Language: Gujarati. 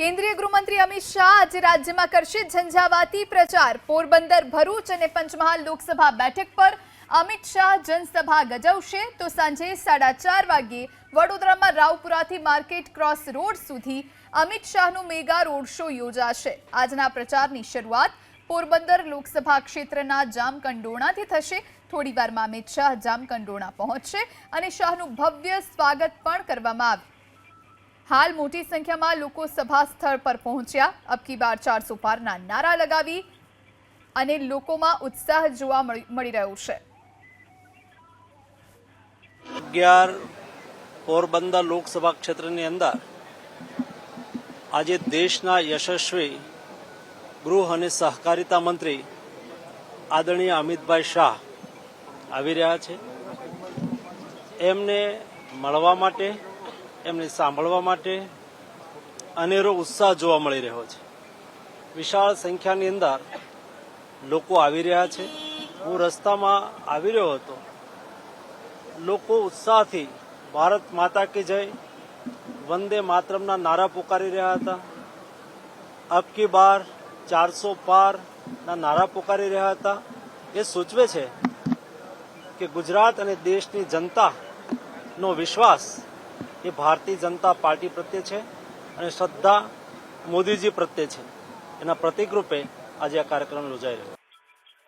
કેન્દ્રીય ગૃહમંત્રી અમિત શાહ આજે રાજ્યમાં કરશે ઝંઝાવાતી પ્રચાર. પોરબંદર, ભરૂચ અને પંચમહાલ લોકસભા બેઠક પર અમિત શાહ જનસભા ગજવશે તો સાંજે સાડા ચાર વાગ્યે વડોદરામાં રાવપુરાથી માર્કેટ ક્રોસ રોડ સુધી અમિત શાહનો મેગા રોડ શો યોજાશે. આજના પ્રચારની શરૂઆત પોરબંદર લોકસભા ક્ષેત્રના જામકંડોણાથી થશે. થોડીવારમાં અમિત શાહ જામકંડોણા પહોંચશે અને શાહનું ભવ્ય સ્વાગત પણ કરવામાં આવ્યું. હાલ મોટી સંખ્યામાં લોકો સભા સ્થળ પર પહોંચ્યા. અબકી બાર ચારસો પારના નારા લગાવી અને લોકોમાં ઉત્સાહ જોવા મળી રહ્યો છે. અગિયાર પોરબંદર લોકસભા ક્ષેત્રની અંદર આજે દેશના યશસ્વી ગૃહ અને સહકારિતા મંત્રી આદરણીય અમિતભાઈ શાહ આવી રહ્યા છે. એમને મળવા માટે એમને સાંભળવા માટે અનેરો ઉત્સાહ જોવા મળી રહ્યો છે. વિશાળ સંખ્યાની અંદર લોકો આવી રહ્યા છે. હું રસ્તામાં આવી રહ્યો હતો. લોકો ઉત્સાહથી ભારત માતા કે જય, વંદે માતરમના નારા પોકારી રહ્યા હતા. અબ કી બાર ચારસો પાર ના નારા પોકારી રહ્યા હતા. એ સૂચવે છે કે ગુજરાત અને દેશની જનતાનો વિશ્વાસ એ ભારતીય જનતા પાર્ટી પ્રત્યે છે અને શ્રદ્ધા મોદીજી પ્રત્યે છે. એના પ્રતિકરૂપે આજે આ કાર્યક્રમ યોજાઈ રહ્યો